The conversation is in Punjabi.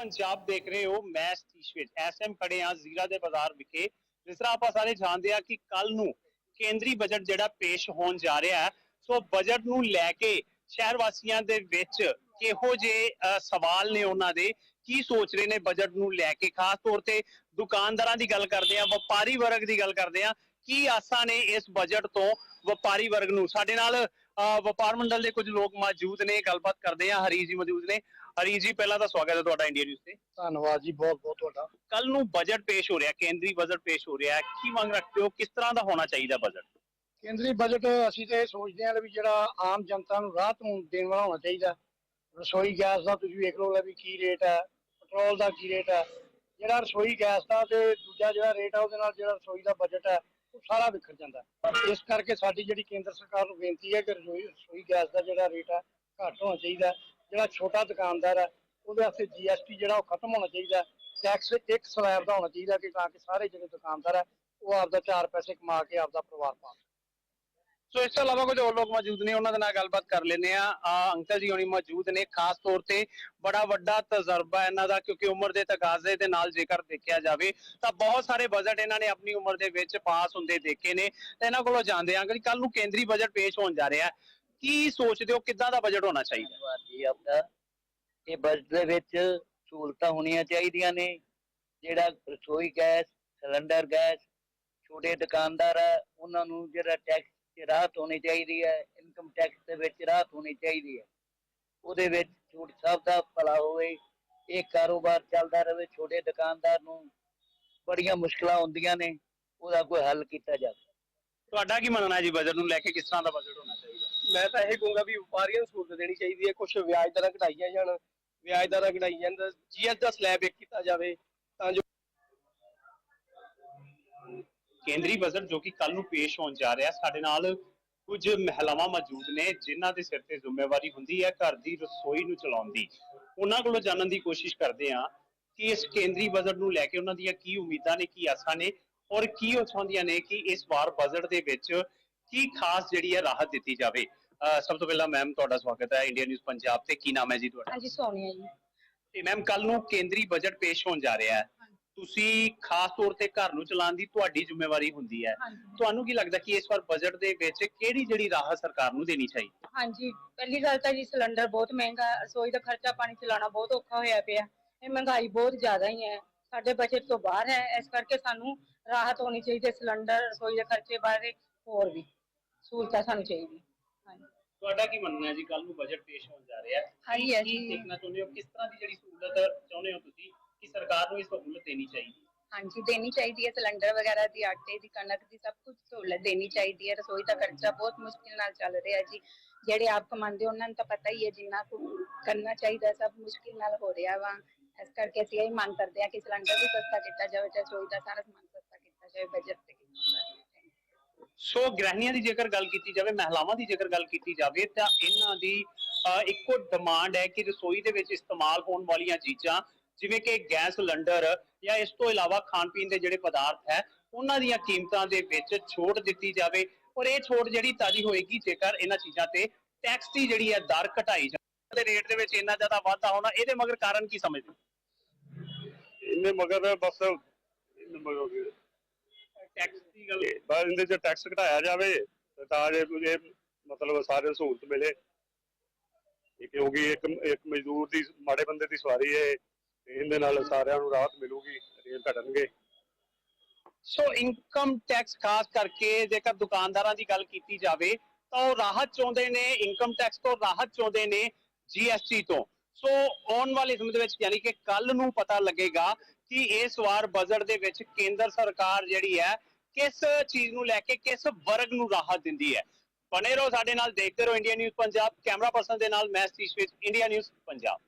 ਪੰਜਾਬ ਦੇਖ ਰਹੇ ਹੋ, ਮੈਂ ਸਤੀਸ਼ ਵਿੱਚ ਐਸਐਮ ਖੜੇ ਆ ਜ਼ੀਰਾ ਦੇ ਬਾਜ਼ਾਰ ਵਿਖੇ। ਜਿਸ ਤਰ੍ਹਾਂ ਆਪਾਂ ਸਾਰੇ ਜਾਣਦੇ ਆ ਕਿ ਕੱਲ ਨੂੰ ਕੇਂਦਰੀ ਬਜਟ ਜਿਹੜਾ ਪੇਸ਼ ਹੋਣ ਜਾ ਰਿਹਾ ਹੈ, ਸੋ ਬਜਟ ਨੂੰ ਲੈ ਕੇ ਸ਼ਹਿਰ ਵਾਸੀਆਂ ਦੇ ਵਿੱਚ ਕਿਹੋ ਜਿਹੇ ਸਵਾਲ ਨੇ ਉਹਨਾਂ ਦੇ, ਕੀ ਸੋਚ ਰਹੇ ਨੇ ਬਜਟ ਨੂੰ ਲੈ ਕੇ? ਖਾਸ ਤੌਰ ਤੇ ਦੁਕਾਨਦਾਰਾਂ ਦੀ ਗੱਲ ਕਰਦੇ ਆ ਵਪਾਰੀ ਵਰਗ ਦੀ ਗੱਲ ਕਰਦੇ ਆ ਕੀ ਆਸਾਂ ਨੇ ਇਸ ਬਜਟ ਤੋਂ ਵਪਾਰੀ ਵਰਗ ਨੂੰ? ਸਾਡੇ ਨਾਲ ਵਪਾਰ ਮੰਡਲ ਦੇ ਕੁਝ ਲੋਕ ਮੌਜੂਦ ਨੇ ਗੱਲਬਾਤ ਕਰਦੇ ਆ ਹਰੀ ਜੀ ਮੌਜੂਦ ਨੇ। ਹਰੀ ਜੀ ਪਹਿਲਾਂ ਤਾਂ ਸਵਾਗਤ ਹੈ ਤੁਹਾਡਾ ਇੰਡੀਆ ਨਿਊਜ਼ ਤੇ। ਧੰਨਵਾਦ ਜੀ ਬਹੁਤ ਬਹੁਤ ਤੁਹਾਡਾ। ਕੱਲ ਨੂੰ ਬਜਟ ਪੇਸ਼ ਹੋ ਰਿਹਾ ਕੇਂਦਰੀ ਬਜਟ ਪੇਸ਼ ਹੋ ਰਿਹਾ। ਕੀ ਮੰਗ ਰੱਖਦੇ ਹੋ? ਕਿਸ ਤਰ੍ਹਾਂ ਦਾ ਹੋਣਾ ਚਾਹੀਦਾ ਬਜਟ ਕੇਂਦਰੀ ਬਜਟ ਅਸੀਂ ਤੇ ਇਹ ਸੋਚਦੇ ਹਾਂ ਵੀ ਜਿਹੜਾ ਆਮ ਜਨਤਾ ਨੂੰ ਰਾਹਤ ਦੇਣ ਵਾਲਾ ਹੋਣਾ ਚਾਹੀਦਾ ਰਸੋਈ ਗੈਸ ਦਾ ਤੁਸੀਂ ਵੇਖ ਲਓ ਵੀ ਕੀ ਰੇਟ ਹੈ ਪੈਟਰੋਲ ਦਾ ਕੀ ਰੇਟ ਹੈ। ਜਿਹੜਾ ਰਸੋਈ ਗੈਸ ਦਾ ਤੇ ਦੂਜਾ ਜਿਹੜਾ ਰੇਟ ਹੈ ਉਹਦੇ ਨਾਲ ਜਿਹੜਾ ਰਸੋਈ ਦਾ ਬਜਟ ਹੈ ਸਾਰਾ ਵਿਖਰ ਜਾਂਦਾ। ਇਸ ਕਰਕੇ ਸਾਡੀ ਜਿਹੜੀ ਕੇਂਦਰ ਸਰਕਾਰ ਨੂੰ ਬੇਨਤੀ ਹੈ ਕਿ ਰਸੋਈ ਰਸੋਈ ਗੈਸ ਦਾ ਜਿਹੜਾ ਰੇਟ ਹੈ ਘੱਟ ਹੋਣਾ ਚਾਹੀਦਾ ਜਿਹੜਾ ਛੋਟਾ ਦੁਕਾਨਦਾਰ ਹੈ ਉਹਦੇ ਵਾਸਤੇ ਜੀਐਸਟੀ ਜਿਹੜਾ ਉਹ ਖਤਮ ਹੋਣਾ ਚਾਹੀਦਾ ਟੈਕਸ ਇੱਕ ਸਲੈਬ ਦਾ ਹੋਣਾ ਚਾਹੀਦਾ ਕਿ ਤਾਂ ਕਿ ਸਾਰੇ ਜਿਹੜੇ ਦੁਕਾਨਦਾਰ ਹੈ ਉਹ ਆਪਦਾ ਚਾਰ ਪੈਸੇ ਕਮਾ ਕੇ ਆਪਦਾ ਪਰਿਵਾਰ ਪਾਲ ਸੋ ਇਸ ਤੋਂ ਇਲਾਵਾ ਕੁਝ ਹੋਰ ਲੋਕ ਮੌਜੂਦ ਨੇ, ਉਹਨਾਂ ਦੇ ਨਾਲ ਗੱਲਬਾਤ ਕਰ ਲੈਂਦੇ ਆ, ਅੰਕਲ ਜੀ ਹੋਣੀ ਮੌਜੂਦ ਨੇ, ਖਾਸ ਤੌਰ ਤੇ ਬੜਾ ਵੱਡਾ ਤਜਰਬਾ ਇਹਨਾਂ ਦਾ, ਕਿਉਂਕਿ ਉਮਰ ਦੇ ਤਕਾਜ਼ੇ ਦੇ ਨਾਲ ਜੇਕਰ ਦੇਖਿਆ ਜਾਵੇ, ਤਾਂ ਬਹੁਤ ਸਾਰੇ ਬਜਟ ਇਹਨਾਂ ਨੇ ਆਪਣੀ ਉਮਰ ਦੇ ਵਿੱਚ ਪਾਸ ਹੁੰਦੇ ਦੇਖੇ ਨੇ। ਤੇ ਇਹਨਾਂ ਕੋਲੋਂ ਜਾਣਦੇ ਆ ਕਿ ਕੱਲ ਨੂੰ ਕੇਂਦਰੀ ਬਜਟ ਪੇਸ਼ ਹੋਣ ਜਾ ਰਿਹਾ ਕੀ ਸੋਚਦੇ ਹੋ, ਕਿੱਦਾਂ ਦਾ ਬਜਟ ਹੋਣਾ ਚਾਹੀਦਾ? ਜੀ ਆਪਦਾ ਇਹ ਬਜਟ ਦੇ ਵਿੱਚ ਸਹੂਲਤਾਂ ਹੋਣੀਆਂ ਚਾਹੀਦੀਆਂ ਨੇ, ਜਿਹੜਾ ਰਸੋਈ ਗੈਸ ਸਿਲੰਡਰ ਗੈਸ, ਛੋਟੇ ਦੁਕਾਨਦਾਰ ਆ ਉਹਨਾਂ ਨੂੰ ਜਿਹੜਾ ਟੈਕਸ 'ਚ ਰਾਹਤ ਹੋਣੀ ਚਾਹੀਦੀ ਹੈ ਇਨਕਮ ਟੈਕਸ ਦੇ ਵਿੱਚ ਰਾਹਤ ਹੋਣੀ ਚਾਹੀਦੀ ਹੈ। ਉਹਦੇ ਵਿੱਚ ਛੋਟ ਸਭ ਦਾ ਭਲਾ ਹੋਵੇ, ਇਹ ਕਾਰੋਬਾਰ ਚੱਲਦਾ ਰਹੇ, ਛੋਟੇ ਦੁਕਾਨਦਾਰ ਨੂੰ ਬੜੀਆਂ ਮੁਸ਼ਕਲਾਂ ਹੁੰਦੀਆਂ ਨੇ, ਉਹਦਾ ਕੋਈ ਹੱਲ ਕੀਤਾ ਜਾਵੇ। ਤੁਹਾਡਾ ਕੀ ਮੰਨਣਾ ਹੈ ਜੀ ਬਜਟ ਨੂੰ ਲੈ ਕੇ, ਕਿਸ ਤਰ੍ਹਾਂ ਦਾ ਬਜਟ ਹੋਣਾ ਚਾਹੀਦਾ? ਮੈਂ ਤਾਂ ਇਹ ਕਹੂੰਗਾ ਵੀ ਵਪਾਰੀਆਂ ਨੂੰ ਸਹੂਲਤ ਦੇਣੀ ਚਾਹੀਦੀ ਹੈ ਕੁਝ ਵਿਆਜ ਦਰਾਂ ਘਟਾਈਆਂ ਜਾਣ, ਵਿਆਜ ਦਰਾਂ ਘਟਾਈ ਜਾਣ ਜੀਐਸ ਦਾ ਸਲੈਬ ਇੱਕ ਕੀਤਾ ਜਾਵੇ, ਤਾਂ ਜੋ ਕੇਂਦਰੀ ਬਜਟ ਜੋ ਕਿ ਕੱਲ ਨੂੰ ਪੇਸ਼ ਹੋਣ ਜਾ ਰਿਹਾ ਸਾਡੇ ਨਾਲ ਕੁਝ ਮਹਿਲਾਵਾਂ ਮੌਜੂਦ ਨੇ ਜਿਨ੍ਹਾਂ ਦੇ ਸਿਰ ਤੇ ਜ਼ਿੰਮੇਵਾਰੀ ਹੁੰਦੀ ਹੈ ਘਰ ਦੀ ਰਸੋਈ ਨੂੰ ਚਲਾਉਣ ਦੀ। ਉਹਨਾਂ ਕੋਲੋਂ ਜਾਣਨ ਦੀ ਕੋਸ਼ਿਸ਼ ਕਰਦੇ ਹਾਂ ਕਿ ਇਸ ਕੇਂਦਰੀ ਬਜਟ ਨੂੰ ਲੈ ਕੇ ਉਹਨਾਂ ਦੀਆਂ ਕੀ ਉਮੀਦਾਂ ਨੇ ਕੀ ਆਸਾਂ ਨੇ ਔਰ ਕੀ ਉਹ ਚਾਹੁੰਦੀਆਂ ਨੇ ਕਿ ਇਸ ਵਾਰ ਬਜਟ ਦੇ ਵਿੱਚ ਕੀ ਖਾਸ ਜਿਹੜੀ ਹੈ ਰਾਹਤ ਦਿੱਤੀ ਜਾਵੇ। ਸਭ ਤੋਂ ਪਹਿਲਾਂ ਮੈਮ ਤੁਹਾਡਾ ਸਵਾਗਤ ਹੈ ਇੰਡੀਆ ਨਿਊਜ਼ ਪੰਜਾਬ ਤੇ। ਕੀ ਨਾਮ ਹੈ ਜੀ ਤੁਹਾਡਾ? ਹਾਂਜੀ ਸੋਨੀਆ ਜੀ। ਤੇ ਮੈਮ ਕੱਲ ਨੂੰ ਕੇਂਦਰੀ ਬਜਟ ਪੇਸ਼ ਹੋਣ ਜਾ ਰਿਹਾ ਹੈ। ਤੁਸੀਂ ਖਾਸ ਤੌਰ ਤੇ ਘਰ ਨੂੰ ਚਲਾਉਣ ਦੀ ਤੁਹਾਡੀ ਜ਼ਿੰਮੇਵਾਰੀ ਹੁੰਦੀ ਹੈ। ਤੁਹਾਨੂੰ ਕੀ ਲੱਗਦਾ ਕਿ ਇਸ ਵਾਰ ਬਜਟ ਦੇ ਵਿੱਚ ਕਿਹੜੀ ਜਿਹੜੀ ਰਾਹਤ ਸਰਕਾਰ ਨੂੰ ਦੇਣੀ ਚਾਹੀਦੀ? ਹਾਂਜੀ ਪਹਿਲੀ ਗੱਲ ਤਾਂ ਜੀ ਸਿਲੰਡਰ ਬਹੁਤ ਮਹਿੰਗਾ ਰਸੋਈ ਦਾ ਖਰਚਾ ਪਾਣੀ ਚਲਾਉਣਾ ਬਹੁਤ ਔਖਾ ਹੋਇਆ ਪਿਆ। ਇਹ ਮਹਿੰਗਾਈ ਬਹੁਤ ਜ਼ਿਆਦਾ ਹੀ ਹੈ। ਸਾਡੇ ਬਜਟ ਤੋਂ ਬਾਹਰ ਹੈ ਇਸ ਕਰਕੇ ਸਾਨੂੰ ਰਾਹਤ ਹੋਣੀ ਚਾਹੀਦੀ ਹੈ ਸਿਲੰਡਰ ਰਸੋਈ ਦੇ ਖਰਚੇ ਬਾਰੇ ਹੋਰ ਵੀ ਸਹੂਲਤਾਂ ਸਾਨੂੰ ਚਾਹੀਦੀ ਹਾਂਜੀ। ਤੁਹਾਡਾ ਕੀ ਮੰਨਣਾ ਹੈ ਜੀ? ਕੱਲ ਨੂੰ ਬਜਟ ਪੇਸ਼ ਹੋਣ ਜਾ ਰਿਹਾ ਹੈ। ਹਾਂਜੀ, ਕੀ ਦੇਖਣਾ ਚਾਹੁੰਦੇ ਹੋ? ਕਿਸ ਤਰ੍ਹਾਂ ਦੀ ਜਿਹੜੀ ਸਹੂਲਤ ਚਾਹੁੰਦੇ ਹੋ ਤੁਸੀਂ? ਸਰਕਾਰ ਨੂੰ ਇਹ ਸਹੂਲਤ ਦੇਣੀ ਚਾਹੀਦੀ ਹੈ। ਹਾਂਜੀ ਦੇਣੀ ਚਾਹੀਦੀ ਹੈ ਸਿਲੰਡਰ ਵਗੈਰਾ ਦੀ ਆਟੇ ਦੀ ਕਣਕ ਦੀ ਸਭ ਕੁਝ ਸਹੂਲਤ ਦੇਣੀ ਚਾਹੀਦੀ ਹੈ। ਰਸੋਈ ਦਾ ਖਰਚਾ ਬਹੁਤ ਮੁਸ਼ਕਿਲ ਨਾਲ ਚੱਲ ਰਿਹਾ ਜੀ। ਜਿਹੜੇ ਆਪ ਕਮਾਉਂਦੇ ਉਹਨਾਂ ਨੂੰ ਤਾਂ ਪਤਾ ਹੀ ਹੈ ਜਿੰਨਾ ਕੁ ਕਰਨਾ ਚਾਹੀਦਾ ਸਭ ਮੁਸ਼ਕਿਲ ਨਾਲ ਹੋ ਰਿਹਾ ਵਾ। ਇਸ ਕਰਕੇ ਅਸੀਂ ਇਹ ਮੰਗ ਕਰਦੇ ਹਾਂ ਕਿ ਸਿਲੰਡਰ ਵੀ ਸਸਤਾ ਕੀਤਾ ਜਾਵੇ ਤੇ ਰਸੋਈ ਦਾ ਸਾਰਾ ਸਮਾਨ ਸਸਤਾ ਕੀਤਾ ਜਾਵੇ ਬਜਟ ਤੇ ਕੀਤਾ ਜਾਵੇ। ਸੋ ਗ੍ਰਹਿਣੀਆਂ ਦੀ ਜੇਕਰ ਗੱਲ ਕੀਤੀ ਜਾਵੇ ਮਹਿਲਾਵਾਂ ਦੀ ਜੇਕਰ ਗੱਲ ਕੀਤੀ ਜਾਵੇ ਤਾਂ ਇਹਨਾਂ ਦੀ ਇੱਕੋ ਡਿਮਾਂਡ ਹੈ ਕਿ ਰਸੋਈ ਦੇ ਵਿੱਚ ਇਸਤੇਮਾਲ ਹੋਣ ਵਾਲੀਆਂ ਚੀਜ਼ਾਂ ਜਿਵੇਂ ਕਿ ਗੈਸ ਸਿਲੰਡਰ ਜਾਂ ਇਸ ਤੋਂ ਇਲਾਵਾ ਖਾਣ ਪੀਣ ਦੇ ਜਿਹੜੇ ਪਦਾਰਥ ਹੈ ਉਹਨਾਂ ਦੀਆਂ ਕੀਮਤਾਂ ਦੇ ਵਿੱਚ ਛੋਟ ਦਿੱਤੀ ਜਾਵੇ ਔਰ ਇਹ ਛੋਟ ਜਿਹੜੀ ਤਾਜੀ ਹੋਏਗੀ ਜੇਕਰ ਇਹਨਾਂ ਚੀਜ਼ਾਂ ਤੇ ਟੈਕਸ ਦੀ ਜਿਹੜੀ ਹੈ ਦਰ ਘਟਾਈ ਜਾਵੇ ਦੇ ਰੇਟ ਦੇ ਵਿੱਚ ਇੰਨਾ ਜ਼ਿਆਦਾ ਵਾਧਾ ਹੋਣਾ ਇਹਦੇ ਮਗਰ ਕਾਰਨ ਕੀ ਸਮਝਦੇ? ਇਹਨੇ ਮਗਰ ਬਸ ਇਹਨੇ ਮਗਰ ਟੈਕਸ ਦੀ ਗੱਲ ਬਸ ਇਹਦੇ ਚ ਟੈਕਸ ਘਟਾਇਆ ਜਾਵੇ ਤੇ ਜੇ ਕੋਈ ਇਹ ਮਤਲਬ ਸਾਰੇ ਸਹੂਲਤ ਮਿਲੇ ਕਿਉਂਕਿ ਇੱਕ ਇੱਕ ਮਜ਼ਦੂਰ ਦੀ ਮਾੜੇ ਬੰਦੇ ਦੀ ਸਵਾਰੀ ਹੈ ਇਹਦੇ ਨਾਲ ਸਾਰਿਆਂ ਨੂੰ ਰਾਹਤ ਮਿਲੂਗੀ ਰੇਟ ਘਟਣਗੇ ਸੋ ਇਨਕਮ ਟੈਕਸ ਖਾਸ ਕਰਕੇ ਜੇਕਰ ਦੁਕਾਨਦਾਰਾਂ ਦੀ ਗੱਲ ਕੀਤੀ ਜਾਵੇ, ਤਾਂ ਉਹ ਰਾਹਤ ਚਾਹੁੰਦੇ ਨੇ ਇਨਕਮ ਟੈਕਸ ਤੋਂ ਰਾਹਤ ਚਾਹੁੰਦੇ ਨੇ ਜੀਐਸਟੀ ਤੋਂ। ਸੋ ਆਉਣ ਵਾਲੇ ਸਮੇਂ ਦੇ ਵਿੱਚ ਯਾਨੀ ਕਿ ਕੱਲ ਨੂੰ ਪਤਾ ਲੱਗੇਗਾ ਕਿ ਇਸ ਵਾਰ ਬਜਟ ਦੇ ਵਿੱਚ ਕੇਂਦਰ ਸਰਕਾਰ ਜਿਹੜੀ ਹੈ, ਕਿਸ ਚੀਜ਼ ਨੂੰ ਲੈ ਕੇ ਕਿਸ ਵਰਗ ਨੂੰ ਰਾਹਤ ਦਿੰਦੀ ਹੈ। ਬਣੇ ਰਹੋ ਸਾਡੇ ਨਾਲ, ਦੇਖਦੇ ਰਹੋ India news Punjab camera person ਦੇ ਨਾਲ, ਮੈਂ ਸਤੀਸ਼ ਵਿੱਚ ਇੰਡੀਆ ਨਿਊਜ਼ ਪੰਜਾਬ